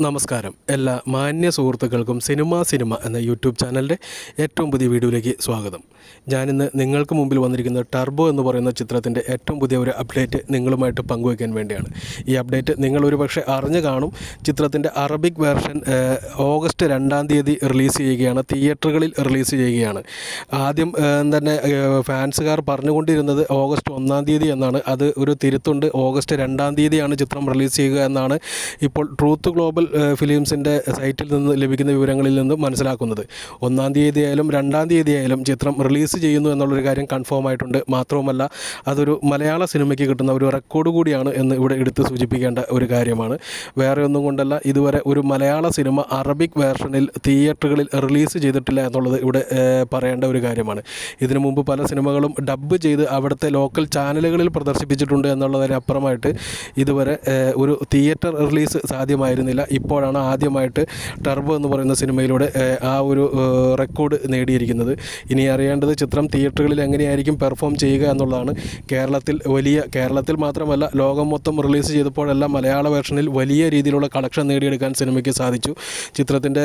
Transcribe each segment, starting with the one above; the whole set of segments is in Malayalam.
നമസ്കാരം. എല്ലാ മാന്യ സുഹൃത്തുക്കൾക്കും സിനിമ സിനിമ എന്ന യൂട്യൂബ് ചാനലിന്റെ ഏറ്റവും പുതിയ വീഡിയോയിലേക്ക് സ്വാഗതം. ഞാനിന്ന് നിങ്ങൾക്ക് മുമ്പിൽ വന്നിരിക്കുന്ന ടർബോ എന്ന് പറയുന്ന ചിത്രത്തിന്റെ ഏറ്റവും പുതിയ ഒരു അപ്ഡേറ്റ് നിങ്ങളുമായിട്ട് പങ്കുവയ്ക്കാൻ വേണ്ടിയാണ്. ഈ അപ്ഡേറ്റ് നിങ്ങൾ ഒരു പക്ഷേ അറിഞ്ഞു കാണും. ചിത്രത്തിന്റെ അറബിക് വേർഷൻ ഓഗസ്റ്റ് രണ്ടാം തീയതി റിലീസ് ചെയ്യുകയാണ്. തിയേറ്ററുകളിൽ റിലീസ് ചെയ്യുകയാണ്. ആദ്യം തന്നെ ഫാൻസുകാർ പറഞ്ഞുകൊണ്ടിരുന്നത് ഓഗസ്റ്റ് ഒന്നാം തീയതി എന്നാണ്. അത് ഒരു തിരുത്തുണ്ട്. ഓഗസ്റ്റ് രണ്ടാം തീയതിയാണ് ചിത്രം റിലീസ് ചെയ്യുക എന്നാണ്. ഇപ്പോൾ ട്രൂത്ത് ഗ്ലോബൽ ഫിലിംസിന്റെ സൈറ്റിൽ നിന്ന് ലഭിക്കുന്ന വിവരങ്ങളിൽ നിന്നും മനസ്സിലാക്കുന്നത്. ഒന്നാം തീയതി ആയാലും രണ്ടാം തീയതി ആയാലും ചിത്രം റിലീസ് ചെയ്യുന്നു എന്നുള്ളൊരു കാര്യം കൺഫേം ആയിട്ടുണ്ട്. മാത്രവുമല്ല അതൊരു മലയാള സിനിമയ്ക്ക് കിട്ടുന്ന ഒരു റെക്കോർഡ് കൂടിയാണ് എന്ന് ഇവിടെ എടുത്ത് സൂചിപ്പിക്കേണ്ട ഒരു കാര്യമാണ്. വേറെ ഒന്നും കൊണ്ടല്ല ഇതുവരെ ഒരു മലയാള സിനിമ അറബിക് വേർഷനിൽ തിയേറ്ററുകളിൽ റിലീസ് ചെയ്തിട്ടില്ല എന്നുള്ളത് ഇവിടെ പറയേണ്ട ഒരു കാര്യമാണ്. ഇതിനു മുമ്പ് പല സിനിമകളും ഡബ്ബ് ചെയ്ത് അവിടുത്തെ ലോക്കൽ ചാനലുകളിൽ പ്രദർശിപ്പിച്ചിട്ടുണ്ട് എന്നുള്ളതിനപ്പുറമായിട്ട് ഇതുവരെ ഒരു തിയേറ്റർ റിലീസ് സാധ്യമായിരുന്നില്ല. ഇപ്പോഴാണ് ആദ്യമായിട്ട് ടർബ് എന്ന് പറയുന്ന സിനിമയിലൂടെ ആ ഒരു റെക്കോർഡ് നേടിയിരിക്കുന്നത്. ഇനി അറിയേണ്ടത് ചിത്രം തിയേറ്ററുകളിൽ എങ്ങനെയായിരിക്കും പെർഫോം ചെയ്യുക എന്നുള്ളതാണ്. കേരളത്തിൽ വലിയ കേരളത്തിൽ മാത്രമല്ല ലോകം മൊത്തം റിലീസ് ചെയ്തപ്പോഴെല്ലാം മലയാള വേർഷനിൽ വലിയ രീതിയിലുള്ള കളക്ഷൻ നേടിയെടുക്കാൻ സിനിമയ്ക്ക് സാധിച്ചു. ചിത്രത്തിന്റെ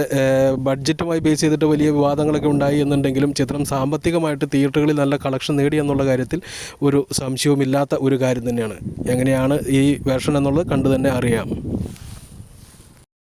ബഡ്ജറ്റുമായി ബേസ് ചെയ്തിട്ട് വലിയ വിവാദങ്ങളൊക്കെ ഉണ്ടായി എന്നുണ്ടെങ്കിലും ചിത്രം സാമ്പത്തികമായിട്ട് തിയേറ്ററുകളിൽ നല്ല കളക്ഷൻ നേടി എന്നുള്ള കാര്യത്തിൽ ഒരു സംശയവുമില്ലാത്ത ഒരു കാര്യം തന്നെയാണ്. എങ്ങനെയാണ് ഈ വേർഷൻ എന്നുള്ളത് കണ്ടു തന്നെ അറിയാം.